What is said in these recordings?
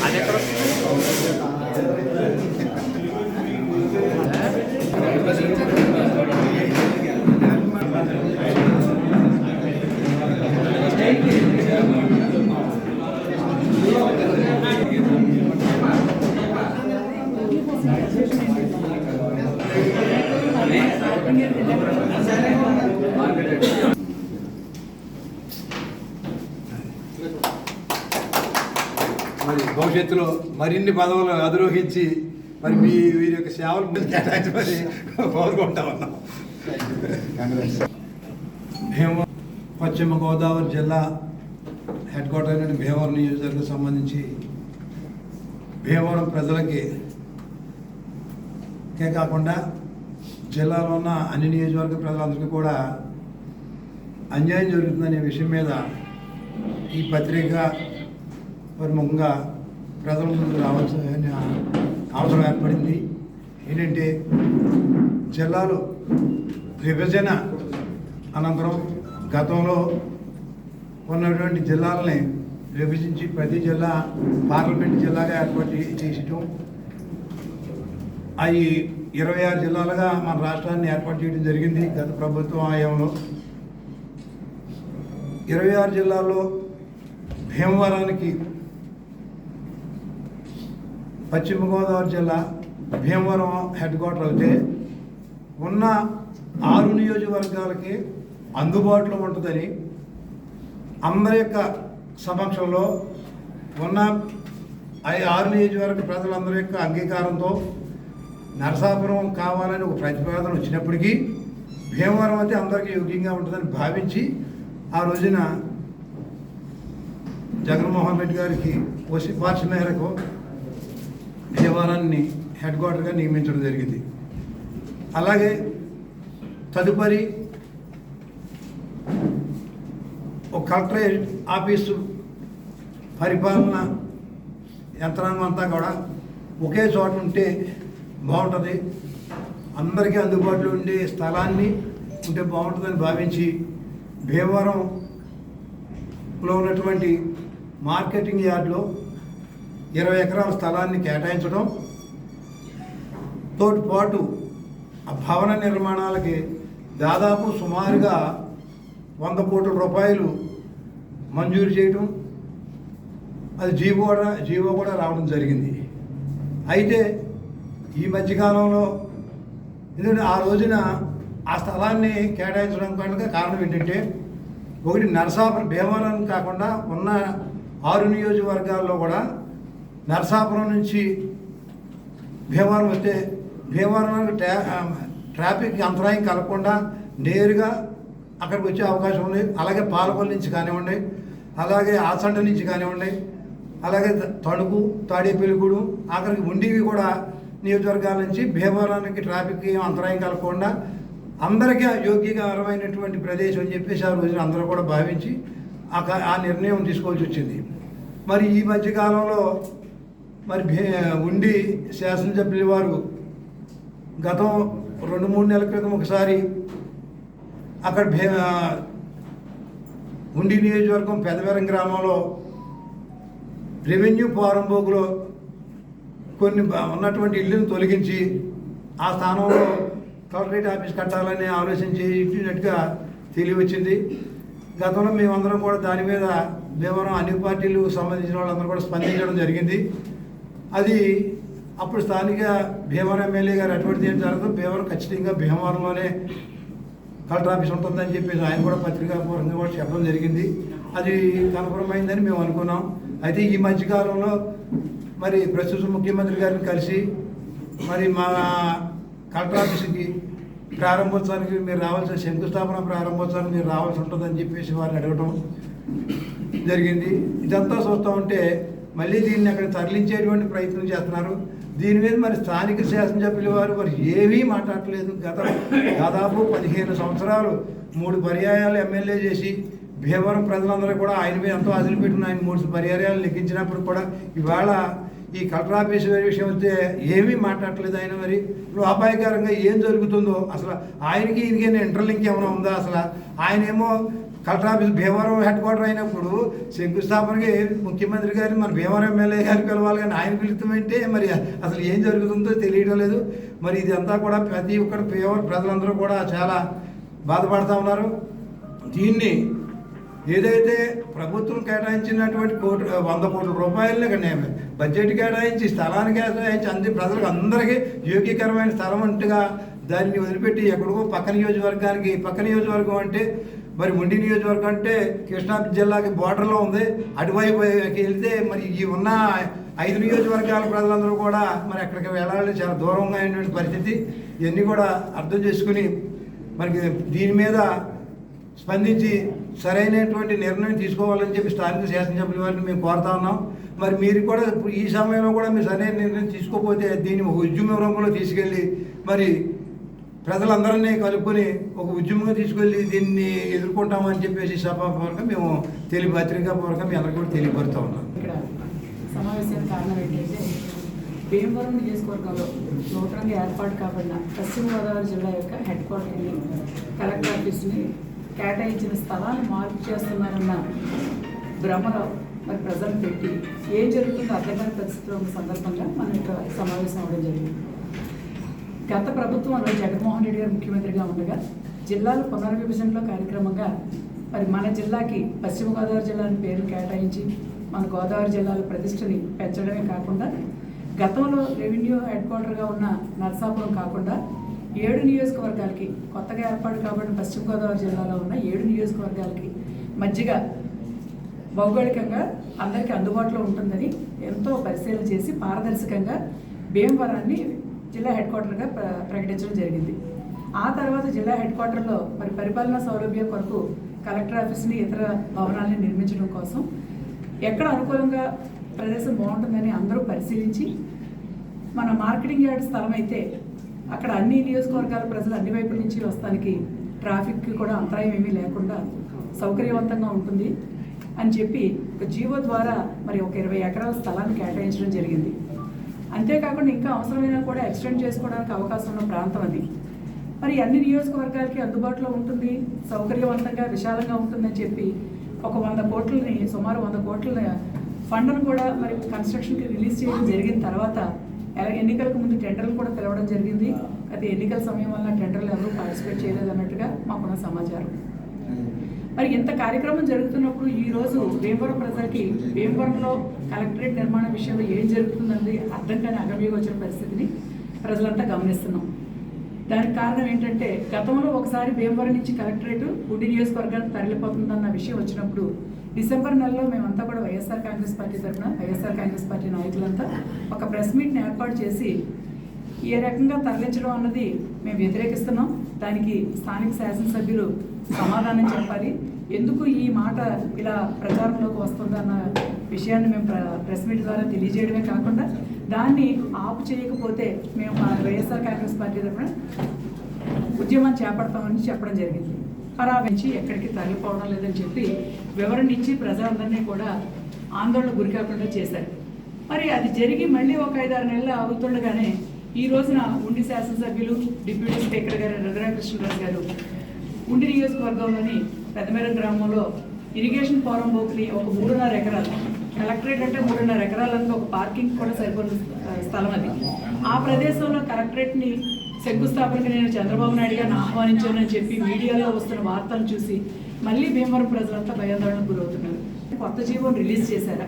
아, 네, 안에 떨어뜨리고 మరి భవిష్యత్తులో మరిన్ని పదవులు అధిరోహించి మరి మీ వీరి యొక్క సేవలు ముందు కేటాయించమని కోరుకుంటా ఉన్నాం. మేము పశ్చిమ గోదావరి జిల్లా హెడ్ క్వార్టర్ అయిన భీమవరం నియోజకవర్గం సంబంధించి భీమవరం ప్రజలకి కే కాకుండా జిల్లాలో ఉన్న అన్ని నియోజకవర్గ ప్రజలందరికీ కూడా అన్యాయం జరుగుతుందనే విషయం మీద ఈ పత్రిక ప్రముఖంగా ప్రజల ముందు రావాల్సిన అవసరం ఏర్పడింది. ఏంటంటే జిల్లాలో విభజన అనంతరం గతంలో ఉన్నటువంటి జిల్లాలని విభజించి ప్రతి జిల్లా పార్లమెంట్ జిల్లాగా ఏర్పాటు చేయటం అవి ఇరవై ఆరు జిల్లాలుగా మన రాష్ట్రాన్ని ఏర్పాటు చేయడం జరిగింది గత ప్రభుత్వం ఆయంలో. ఇరవై ఆరు జిల్లాల్లో భీమవరానికి పశ్చిమ గోదావరి జిల్లా భీమవరం హెడ్ క్వార్టర్ అయితే ఉన్న ఆరు నియోజకవర్గాలకి అందుబాటులో ఉంటుందని అందరి యొక్క సమక్షంలో ఉన్న ఐ- ఆరు నియోజకవర్గ ప్రజలందరి యొక్క అంగీకారంతో నరసాపురం కావాలని ఒక ప్రతిపాదన వచ్చినప్పటికీ భీమవరం అయితే అందరికీ యోగ్యంగా ఉంటుందని భావించి ఆ రోజున జగన్మోహన్ రెడ్డి గారికి ఓ సిఫార్సు మేరకు దేవాలయాన్ని హెడ్ క్వార్టర్గా నియమించడం జరిగింది. అలాగే తదుపరి ఒక కలెక్టరేట్ ఆఫీసు పరిపాలన యంత్రాంగం అంతా కూడా ఒకే చోట ఉంటే బాగుంటుంది. అందరికీ అందుబాటులో ఉండే స్థలాన్ని ఉంటే బాగుంటుందని భావించి భీమవరంలో ఉన్నటువంటి మార్కెటింగ్ యార్డ్లో ఇరవై ఎకరాల స్థలాన్ని కేటాయించడం తోటి పాటు ఆ భవన నిర్మాణాలకి దాదాపు సుమారుగా వంద కోట్ల రూపాయలు మంజూరు చేయటం అది జీవో కూడా జీవో కూడా రావడం జరిగింది. అయితే ఈ మధ్యకాలంలో ఎందుకంటే ఆ రోజున ఆ స్థలాన్ని కేటాయించడం కనుక కారణం ఏంటంటే ఒకటి నరసాపురం భీమవరం కాకుండా ఉన్న ఆరు నియోజకవర్గాల్లో కూడా నరసాపురం నుంచి భీమవరం వస్తే భీమవరానికి ట్రా ట్రాఫిక్ అంతరాయం కలగకుండా నేరుగా అక్కడికి వచ్చే అవకాశం ఉంది. అలాగే పాలకొల్లు నుంచి కానివ్వండి అలాగే ఆసండ నుంచి కానివ్వండి అలాగే తణుకు తాడేపల్లిగూడు అక్కడికి ఉండివి కూడా నియోజకవర్గాల నుంచి భీమవరానికి ట్రాఫిక్ అంతరాయం కలగకుండా అందరికీ యోగ్యకరమైనటువంటి ప్రదేశం అని చెప్పేసి ఆ రోజున అందరూ కూడా భావించి ఆ క- ఆ నిర్ణయం తీసుకోవాల్సి వచ్చింది. మరి ఈ మధ్యకాలంలో మరి ఉండి శాసనసభ్యుల వారు గతం రెండు మూడు నెలల క్రితం ఒకసారి అక్కడ భీ ఉండి నియోజకవర్గం పెదవరం గ్రామంలో రెవెన్యూ పోరంబోగులో కొన్ని ఉన్నటువంటి ఇల్లును తొలగించి ఆ స్థానంలో కలెక్టరేట్ ఆఫీస్ కట్టాలని ఆలోచన చేసినట్టుగా తెలియవచ్చింది. గతంలో మేమందరం కూడా దాని మీద భీమవరం అన్ని పార్టీలు సంబంధించిన వాళ్ళందరూ కూడా స్పందించడం జరిగింది. అది అప్పుడు స్థానిక భీమవరం ఎమ్మెల్యే గారు అటువంటి ఏం జరగదు. భీమవరం ఖచ్చితంగా భీమవరంలోనే కలెక్టర్ ఆఫీస్ ఉంటుందని చెప్పేసి ఆయన కూడా పత్రికాపూర్వకంగా కూడా చెప్పడం జరిగింది. అది కన్ఫర్మ్ అయిందని మేము అనుకున్నాం. అయితే ఈ మధ్యకాలంలో మరి ప్రస్తుత ముఖ్యమంత్రి గారిని కలిసి మరి మా కలెక్టర్ ఆఫీస్కి ప్రారంభోత్సవానికి మీరు రావాల్సిన శంకుస్థాపన ప్రారంభోత్సవానికి మీరు రావాల్సి ఉంటుందని చెప్పేసి వారిని అడగటం జరిగింది. ఇదంతా చూస్తూ ఉంటే మళ్ళీ దీన్ని అక్కడ తరలించేటువంటి ప్రయత్నం చేస్తున్నారు. దీని మీద మరి స్థానిక శాసనసభ్యుల వారు మరి ఏమీ మాట్లాడలేదు. గత దాదాపు పదిహేను సంవత్సరాలు మూడు పర్యాయాలు ఎమ్మెల్యే చేసి భీమవరం ప్రజలందరూ కూడా ఆయన మీద ఎంతో ఆశలు పెట్టిన ఆయన మూడు పర్యాయాలు లెక్కించినప్పుడు కూడా ఇవాళ ఈ కలెక్టర్ ఆఫీస్ విషయం వస్తే ఏమీ మాట్లాడట్లేదు ఆయన మరి. ఇప్పుడు అపాయకరంగా ఏం జరుగుతుందో అసలు ఆయనకి ఈయనకి ఇంటర్లింక్ ఏమైనా ఉందా అసలు? ఆయనేమో collector office Bhimavaram head quarter అయినప్పుడు శంకుస్థాపనకి ముఖ్యమంత్రి గారిని మన భీమవరం ఎమ్మెల్యే గారు పిలవాలి కానీ ఆయన పిలుస్తామంటే మరి అసలు ఏం జరుగుతుందో తెలియడం లేదు. మరి ఇది అంతా కూడా ప్రతి ఒక్కరు భీమవరం ప్రజలందరూ కూడా చాలా బాధపడుతూ ఉన్నారు. దీన్ని ఏదైతే ప్రభుత్వం కేటాయించినటువంటి కోటి వంద కోట్ల రూపాయలని నేను బడ్జెట్ కేటాయించి స్థలాన్ని కేటాయించి అంది ప్రజలకు అందరికీ యోగ్యకరమైన స్థలం అంటుగా దాన్ని వదిలిపెట్టి ఎక్కడికో పక్క నియోజకవర్గానికి పక్క నియోజకవర్గం అంటే మరి ఉండి నియోజకవర్గం అంటే కృష్ణా జిల్లాకి బోర్డర్లో ఉంది. అటువైపు వెళ్తే మరి ఈ ఉన్న ఐదు నియోజకవర్గాల ప్రజలందరూ కూడా మరి అక్కడికి వెళ్ళాలని చాలా దూరంగా అయినటువంటి పరిస్థితి. ఇవన్నీ కూడా అర్థం చేసుకుని మనకి దీని మీద స్పందించి సరైనటువంటి నిర్ణయం తీసుకోవాలని చెప్పి స్థానిక శాసనసభ్యుల వారిని మేము కోరుతా ఉన్నాం. మరి మీరు కూడా ఇప్పుడు ఈ సమయంలో కూడా మీరు సరైన నిర్ణయం తీసుకోకపోతే దీన్ని ఒక ఉద్యమ రూపంలో తీసుకెళ్ళి మరి ప్రజలందరినీ కలుపుకొని ఒక ఉద్యమంగా తీసుకెళ్ళి దీన్ని ఎదుర్కొంటామని చెప్పేసి సభాపూర్వకంగా మేము తెలియ పత్రికాపూర్వకంగా మీ అందరికీ కూడా తెలియపరుస్తూ ఉన్నాం. ఇక్కడ సమావేశానికి కారణం ఏంటంటే భీమవరం నియోజకవర్గంలో నూతనంగా ఏర్పాటు కాబడిన పశ్చిమ గోదావరి జిల్లా యొక్క హెడ్ క్వార్టర్ని కలెక్టర్ ఆఫీస్ని కేటాయించిన స్థలాన్ని మార్పు చేస్తున్నారన్న భ్రమలో మరి ప్రజలు పెట్టి ఏం జరుగుతుందో అర్థమైన పరిస్థితిలో ఉన్న సందర్భంగా మనం ఇక్కడ సమావేశం అవ్వడం జరిగింది. గత ప్రభుత్వంలో జగన్మోహన్ రెడ్డి గారు ముఖ్యమంత్రిగా ఉండగా జిల్లాల పునర్విభజనలో కార్యక్రమంగా మరి మన జిల్లాకి పశ్చిమ గోదావరి జిల్లాని పేరు కేటాయించి మన గోదావరి జిల్లాల ప్రతిష్టని పెంచడమే కాకుండా గతంలో రెవెన్యూ హెడ్ క్వార్టర్గా ఉన్న నరసాపురం కాకుండా ఏడు నియోజకవర్గాలకి కొత్తగా ఏర్పాటు కాబడిన పశ్చిమ గోదావరి జిల్లాలో ఉన్న ఏడు నియోజకవర్గాలకి మధ్యగా భౌగోళికంగా అందరికీ అందుబాటులో ఉంటుందని ఎంతో పరిశీలన చేసి పారదర్శకంగా భీమవరాన్ని జిల్లా హెడ్ క్వార్టర్గా ప్రకటించడం జరిగింది. ఆ తర్వాత జిల్లా హెడ్ క్వార్టర్లో మరి పరిపాలనా సౌలభ్యం కొరకు కలెక్టర్ ఆఫీస్ని ఇతర భవనాలని నిర్మించడం కోసం ఎక్కడ అనుకూలంగా ప్రదేశం బాగుంటుందని అందరూ పరిశీలించి మన మార్కెటింగ్ యార్డ్ స్థలం అయితే అక్కడ అన్ని నియోజకవర్గాల ప్రజలు అన్ని వైపుల నుంచి వస్తానికి ట్రాఫిక్ కూడా అంతరాయం ఏమీ లేకుండా సౌకర్యవంతంగా ఉంటుంది అని చెప్పి ఒక జీవో ద్వారా మరి ఒక ఇరవై ఎకరాల స్థలాన్ని కేటాయించడం జరిగింది. అంతేకాకుండా ఇంకా అవసరమైన కూడా ఎక్స్టెండ్ చేసుకోవడానికి అవకాశం ఉన్న ప్రాంతం అది. మరి అన్ని నియోజకవర్గాలకి అందుబాటులో ఉంటుంది సౌకర్యవంతంగా విశాలంగా ఉంటుందని చెప్పి ఒక వంద కోట్లని సుమారు వంద కోట్ల ఫండ్ను కూడా మరి కన్స్ట్రక్షన్కి రిలీజ్ చేయడం జరిగిన తర్వాత ఎన్నికలకు ముందు టెండర్లు కూడా పిలవడం జరిగింది. అయితే ఎన్నికల సమయం వల్ల టెండర్లు ఎవరూ పార్టిసిపేట్ చేయలేదు అన్నట్టుగా మాకున్న సమాచారం. మరి ఇంత కార్యక్రమం జరుగుతున్నప్పుడు ఈ రోజు భీమవరం ప్రజలకి భీమవరంలో కలెక్టరేట్ నిర్మాణ విషయంలో ఏం జరుగుతుందని అర్థం కాని అగమ్యగోచర పరిస్థితిని ప్రజలంతా గమనిస్తున్నాం. దానికి కారణం ఏంటంటే గతంలో ఒకసారి భీమవరం నుంచి కలెక్టరేట్ ఉండి నియోజకవర్గానికి తరలిపోతుందన్న విషయం వచ్చినప్పుడు డిసెంబర్ నెలలో మేమంతా కూడా వైఎస్ఆర్ కాంగ్రెస్ పార్టీ తరఫున వైఎస్ఆర్ కాంగ్రెస్ పార్టీ నాయకులంతా ఒక ప్రెస్ మీట్ని ఏర్పాటు చేసి ఏ రకంగా తరలించడం అన్నది మేము వ్యతిరేకిస్తున్నాం. దానికి స్థానిక శాసనసభ్యులు సమాధానం చెప్పాలి. ఎందుకు ఈ మాట ఇలా ప్రచారంలోకి వస్తుందన్న విషయాన్ని మేము ప్ర- ప్రెస్ మీట్ ద్వారా తెలియజేయడమే కాకుండా దాన్ని ఆపు చేయకపోతే మేము మా వైఎస్ఆర్ కాంగ్రెస్ పార్టీ తరఫున ఉద్యమం చేపడతామని చెప్పడం జరిగింది. పరావించి ఎక్కడికి తరలిపోవడం లేదని చెప్పి వివరణ ఇచ్చి ప్రజలందరినీ కూడా ఆందోళన గురికాకుండా చేశారు. మరి అది జరిగి మళ్ళీ ఒక ఐదారు నెలలు అవుతుండగానే ఈ రోజున ఉండి శాసనసభ్యులు డిప్యూటీ స్పీకర్ గారు రఘురామకృష్ణరాజు గారు ఉండి నియోజకవర్గంలోని పెద్దమేర గ్రామంలో ఇరిగేషన్ ఫారం బోకుని ఒక మూడున్నర ఎకరాలు కలెక్టరేట్ అంటే మూడున్నర ఎకరాలకు ఒక పార్కింగ్ కూడా సరిపోయిన స్థలం అది. ఆ ప్రదేశంలో కలెక్టరేట్ని శంకుస్థాపనకి నేను చంద్రబాబు నాయుడు గారిని ఆహ్వానించానని చెప్పి మీడియాలో వస్తున్న వార్తలు చూసి మళ్ళీ భీమవరం ప్రజలంతా భయాందోళనకు గురవుతున్నారు. కొత్త జీవోని రిలీజ్ చేశారా?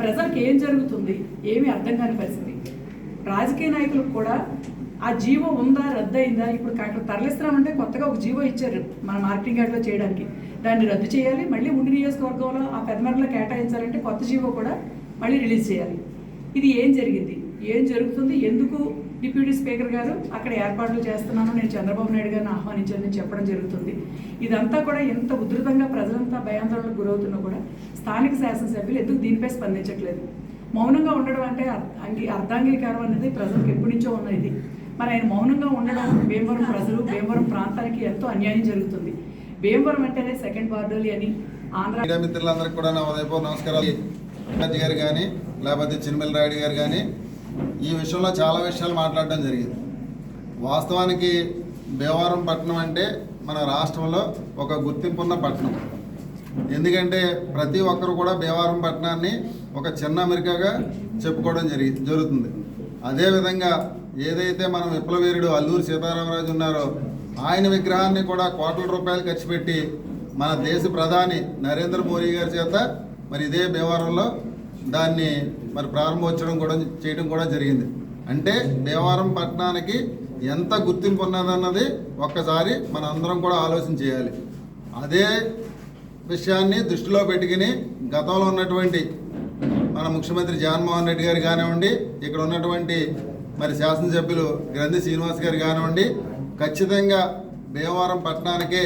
ప్రజలకు ఏం జరుగుతుంది? ఏమీ అర్థం కాని పరిస్థితి. రాజకీయ నాయకులకు కూడా ఆ జీవో ఉందా రద్దయిందా? ఇప్పుడు అక్కడ తరలిస్తున్నామంటే కొత్తగా ఒక జీవో ఇచ్చారు మన మార్కెటింగ్ యార్డ్లో చేయడానికి. దాన్ని రద్దు చేయాలి మళ్ళీ ఉండి నియోజకవర్గంలో ఆ పెద్దమరలో కేటాయించాలంటే కొత్త జీవో కూడా మళ్ళీ రిలీజ్ చేయాలి. ఇది ఏం జరిగింది? ఏం జరుగుతుంది? ఎందుకు డిప్యూటీ స్పీకర్ గారు అక్కడ ఏర్పాట్లు చేస్తున్నాను నేను చంద్రబాబు నాయుడు గారిని ఆహ్వానించానని చెప్పడం జరుగుతుంది. ఇదంతా కూడా ఎంత ఉధృతంగా ప్రజలంతా భయాందోళనకు గురవుతున్నా కూడా స్థానిక శాసనసభ్యులు ఎందుకు దీనిపై స్పందించట్లేదు? మౌనంగా ఉండడం అంటే అర్- అంగీ అర్ధాంగీకారం అనేది ప్రజలకు ఎప్పటి నుంచో ఉన్నది. మరి ఆయన మౌనంగా ఉండడం భీమవరం ప్రజలు భీమవరం ప్రాంతానికి ఎంతో అన్యాయం జరుగుతుంది. భీమవరం అంటేనే సెకండ్ బార్డోలి అని ఆంధ్ర మిత్రులందరికీ కూడా నా ఉదయపూర్వ నమస్కారాలు. గారు కానీ లేకపోతే చిన్మల్ రాయుడు గారు కానీ ఈ విషయంలో చాలా విషయాలు మాట్లాడడం జరిగింది. వాస్తవానికి భీమవరం పట్టణం అంటే మన రాష్ట్రంలో ఒక గుర్తింపున్న పట్టణం. ఎందుకంటే ప్రతి ఒక్కరు కూడా భీమవరం పట్టణాన్ని ఒక చిన్న అమెరికాగా చెప్పుకోవడం జరిగి జరుగుతుంది. అదేవిధంగా ఏదైతే మనం విప్లవీరుడు అల్లూరి సీతారామరాజు ఉన్నారో ఆయన విగ్రహాన్ని కూడా కోట్ల రూపాయలు ఖర్చు పెట్టి మన దేశ ప్రధాని నరేంద్ర మోడీ గారి చేత మరి ఇదే భీమవరంలో దాన్ని మరి ప్రారంభోత్సవం కూడా చేయడం కూడా జరిగింది. అంటే భీమవరం పట్టణానికి ఎంత గుర్తింపు ఉన్నదన్నది ఒక్కసారి మన అందరం కూడా ఆలోచన చేయాలి. అదే విషయాన్ని దృష్టిలో పెట్టుకుని గతంలో ఉన్నటువంటి మన ముఖ్యమంత్రి జగన్మోహన్ రెడ్డి గారు కానివ్వండి ఇక్కడ ఉన్నటువంటి మరి శాసనసభ్యులు గ్రంథి శ్రీనివాస్ గారు కానివ్వండి ఖచ్చితంగా భీమవరం పట్టణానికే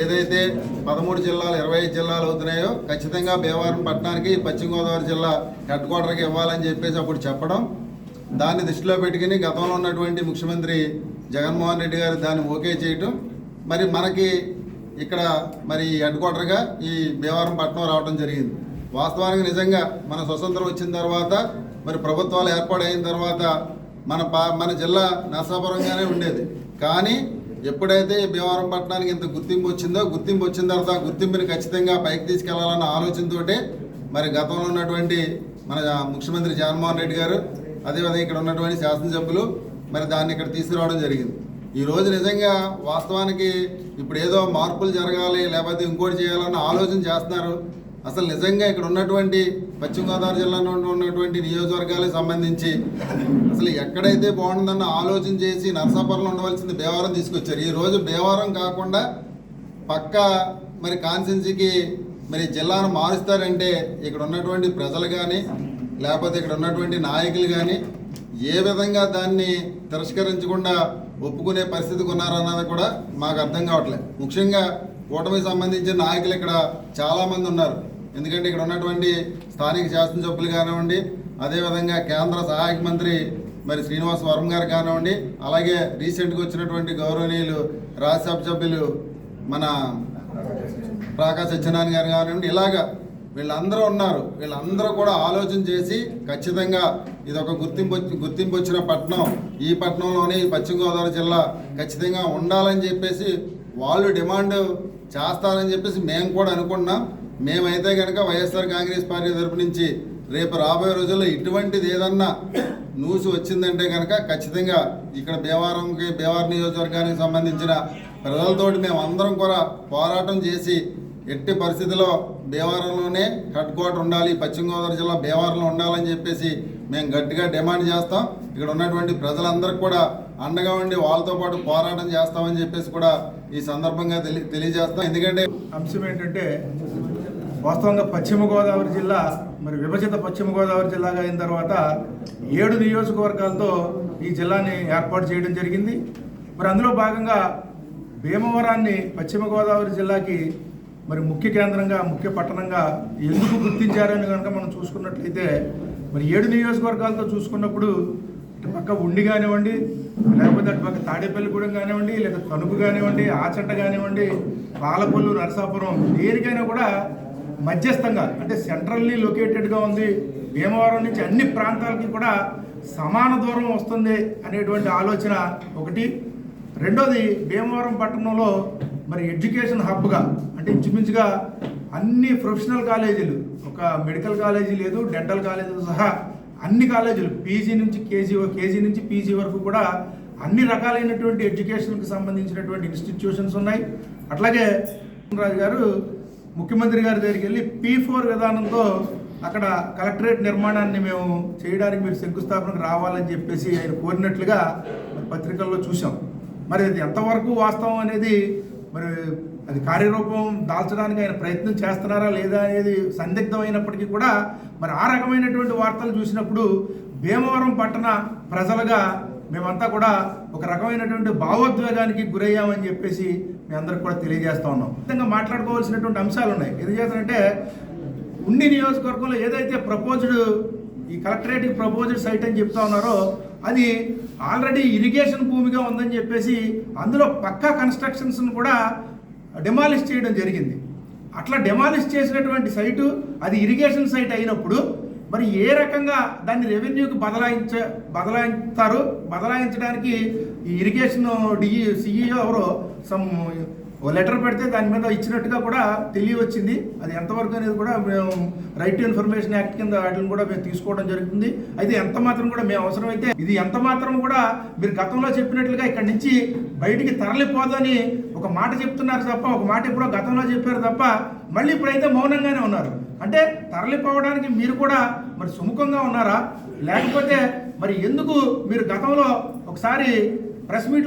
ఏదైతే పదమూడు జిల్లాలు ఇరవై ఐదు జిల్లాలు అవుతున్నాయో ఖచ్చితంగా భీమవరం పట్టణానికి పశ్చిమ గోదావరి జిల్లా హెడ్ క్వార్టర్కి ఇవ్వాలని చెప్పేసి అప్పుడు చెప్పడం. దాన్ని దృష్టిలో పెట్టుకుని గతంలో ఉన్నటువంటి ముఖ్యమంత్రి జగన్మోహన్ రెడ్డి గారు దాన్ని ఓకే చేయటం. మరి మనకి ఇక్కడ మరి హెడ్ క్వార్టర్గా ఈ భీమవరం పట్టణం రావడం జరిగింది. వాస్తవానికి నిజంగా మన స్వతంత్రం వచ్చిన తర్వాత మరి ప్రభుత్వాలు ఏర్పాటు అయిన తర్వాత మన పా మన జిల్లా నరసాపురంగానే ఉండేది. కానీ ఎప్పుడైతే భీమవరం పట్టణానికి ఇంత గుర్తింపు వచ్చిందో గుర్తింపు వచ్చిన తర్వాత గుర్తింపుని ఖచ్చితంగా పైకి తీసుకెళ్ళాలన్న ఆలోచనతోటే మరి గతంలో ఉన్నటువంటి మన ముఖ్యమంత్రి జగన్మోహన్ రెడ్డి గారు అదేవిధంగా ఇక్కడ ఉన్నటువంటి శాసనసభ్యులు మరి దాన్ని ఇక్కడ తీసుకురావడం జరిగింది. ఈ రోజు నిజంగా వాస్తవానికి ఇప్పుడు ఏదో మార్పులు జరగాలి లేకపోతే ఇంకోటి చేయాలన్న ఆలోచన చేస్తున్నారు. అసలు నిజంగా ఇక్కడ ఉన్నటువంటి పశ్చిమ గోదావరి జిల్లాలో ఉన్నటువంటి నియోజకవర్గాలకు సంబంధించి అసలు ఎక్కడైతే బాగుంటుందన్న ఆలోచన చేసి నర్సాపురంలో ఉండవలసింది భీమవరం తీసుకొచ్చారు. ఈ రోజు భీమవరం కాకుండా పక్క మరి కాన్సెన్సీకి మరి జిల్లాను మారుస్తారంటే ఇక్కడ ఉన్నటువంటి ప్రజలు కానీ లేకపోతే ఇక్కడ ఉన్నటువంటి నాయకులు కానీ ఏ విధంగా దాన్ని తిరస్కరించకుండా ఒప్పుకునే పరిస్థితికి ఉన్నారన్నది కూడా మాకు అర్థం కావట్లేదు. ముఖ్యంగా కూటమికి సంబంధించిన నాయకులు ఇక్కడ చాలామంది ఉన్నారు. ఎందుకంటే ఇక్కడ ఉన్నటువంటి స్థానిక శాసనసభ్యులు కానివ్వండి అదేవిధంగా కేంద్ర సహాయక మంత్రి మరి శ్రీనివాస్ వరం గారు కానివ్వండి అలాగే రీసెంట్గా వచ్చినటువంటి గౌరవనీయులు రాజ్యసభ సభ్యులు మన ప్రాకాశ్ సత్యనారాయణ గారు కానివ్వండి ఇలాగా వీళ్ళందరూ ఉన్నారు. వీళ్ళందరూ కూడా ఆలోచన చేసి ఖచ్చితంగా ఇది ఒక గుర్తింపు వచ్చి- గుర్తింపు వచ్చిన పట్టణం. ఈ పట్టణంలోనే ఈ పశ్చిమ గోదావరి జిల్లా ఖచ్చితంగా ఉండాలని చెప్పేసి వాళ్ళు డిమాండ్ చేస్తారని చెప్పేసి మేము కూడా అనుకుంటున్నాం. మేమైతే కనుక వైఎస్ఆర్ కాంగ్రెస్ పార్టీ తరపు నుంచి రేపు రాబోయే రోజుల్లో ఇటువంటిది ఏదన్నా న్యూస్ వచ్చిందంటే కనుక ఖచ్చితంగా ఇక్కడ భీమవరంకి భీమవరం నియోజకవర్గానికి సంబంధించిన ప్రజలతోటి మేము అందరం కూడా పోరాటం చేసి ఎట్టి పరిస్థితిలో భీమవరంలోనే హెడ్ క్వార్టర్ ఉండాలి పశ్చిమ గోదావరి జిల్లా భీమవరంలో ఉండాలని చెప్పేసి మేము గట్టిగా డిమాండ్ చేస్తాం. ఇక్కడ ఉన్నటువంటి ప్రజలందరికీ కూడా అండగా ఉండి వాళ్ళతో పాటు పోరాటం చేస్తామని చెప్పేసి కూడా ఈ సందర్భంగా తెలి తెలియజేస్తాం. ఎందుకంటే అంశం ఏంటంటే వాస్తవంగా పశ్చిమ గోదావరి జిల్లా మరి విభజిత పశ్చిమ గోదావరి జిల్లాగా అయిన తర్వాత ఏడు నియోజకవర్గాలతో ఈ జిల్లాని ఏర్పాటు చేయడం జరిగింది. మరి అందులో భాగంగా భీమవరాన్ని పశ్చిమ గోదావరి జిల్లాకి మరి ముఖ్య కేంద్రంగా ముఖ్య పట్టణంగా ఎందుకు గుర్తించారని కనుక మనం చూసుకున్నట్లయితే మరి ఏడు నియోజకవర్గాలతో చూసుకున్నప్పుడు ఇటు పక్క ఉండి కానివ్వండి లేకపోతే అటు పక్క తాడేపల్లిగూడెం కానివ్వండి లేదా తణుకు కానివ్వండి ఆచంట కానివ్వండి పాలకొల్లు నరసాపురం దేనికైనా కూడా మధ్యస్థంగా అంటే సెంట్రల్లీ లొకేటెడ్గా ఉంది. భీమవరం నుంచి అన్ని ప్రాంతాలకి కూడా సమాన దూరం వస్తుంది అనేటువంటి ఆలోచన ఒకటి. రెండోది భీమవరం పట్టణంలో మరి ఎడ్యుకేషన్ హబ్గా అంటే ఇంచుమించుగా అన్ని ప్రొఫెషనల్ కాలేజీలు ఒక మెడికల్ కాలేజీ లేదు డెంటల్ కాలేజీలు సహా అన్ని కాలేజీలు పీజీ నుంచి కేజీ కేజీ నుంచి పీజీ వరకు కూడా అన్ని రకాలైనటువంటి ఎడ్యుకేషన్కి సంబంధించినటువంటి ఇన్స్టిట్యూషన్స్ ఉన్నాయి. అట్లాగే రాజు గారు ముఖ్యమంత్రి గారి దగ్గరికి వెళ్ళి పీ ఫోర్ విధానంతో అక్కడ కలెక్టరేట్ నిర్మాణాన్ని మేము చేయడానికి మీరు శంకుస్థాపనకు రావాలని చెప్పేసి ఆయన కోరినట్లుగా మరి పత్రికల్లో చూసాం మరి అది ఎంతవరకు వాస్తవం అనేది మరి అది కార్యరూపం దాల్చడానికి ఆయన ప్రయత్నం చేస్తున్నారా లేదా అనేది సందిగ్ధమైనప్పటికీ కూడా మరి ఆ రకమైనటువంటి వార్తలు చూసినప్పుడు భీమవరం పట్టణ ప్రజలుగా మేమంతా కూడా ఒక రకమైనటువంటి భావోద్వేగానికి గురయ్యామని చెప్పేసి మీ అందరికి కూడా తెలియజేస్తా ఉన్నాం. విధంగా మాట్లాడుకోవాల్సినటువంటి అంశాలు ఉన్నాయి ఎందుకు చేస్తారంటే ఉండి నియోజకవర్గంలో ఏదైతే ప్రపోజ్డ్ ఈ కలెక్టరేట్కి ప్రపోజ్డ్ సైట్ అని చెప్తా ఉన్నారో అది ఆల్రెడీ ఇరిగేషన్ భూమిగా ఉందని చెప్పేసి అందులో పక్కా కన్స్ట్రక్షన్స్ను కూడా డెమాలిష్ చేయడం జరిగింది. అట్లా డెమాలిష్ చేసినటువంటి సైటు అది ఇరిగేషన్ సైట్ అయినప్పుడు మరి ఏ రకంగా దాన్ని రెవెన్యూకి బదలాయించ బదలాయిస్తారు? బదలాయించడానికి ఈ ఇరిగేషన్ డిఈ సిఈఓ ఎవరో సమ్ లెటర్ పెడితే దాని మీద ఇచ్చినట్టుగా కూడా తెలియవచ్చింది. అది ఎంతవరకు అనేది కూడా మేము రైట్ టు ఇన్ఫర్మేషన్ యాక్ట్ కింద వాటిని కూడా మేము తీసుకోవడం జరుగుతుంది. అయితే ఎంత మాత్రం కూడా మేము అవసరమైతే ఇది ఎంత మాత్రం కూడా మీరు గతంలో చెప్పినట్లుగా ఇక్కడ నుంచి బయటికి తరలిపోదని ఒక మాట చెప్తున్నారు తప్ప ఒక మాట ఎప్పుడో గతంలో చెప్పారు తప్ప మళ్ళీ ఇప్పుడైతే మౌనంగానే ఉన్నారు. అంటే తరలిపోవడానికి మీరు కూడా మరి సుముఖంగా ఉన్నారా? లేకపోతే మరి ఎందుకు మీరు గతంలో ఒకసారి ప్రెస్ మీట్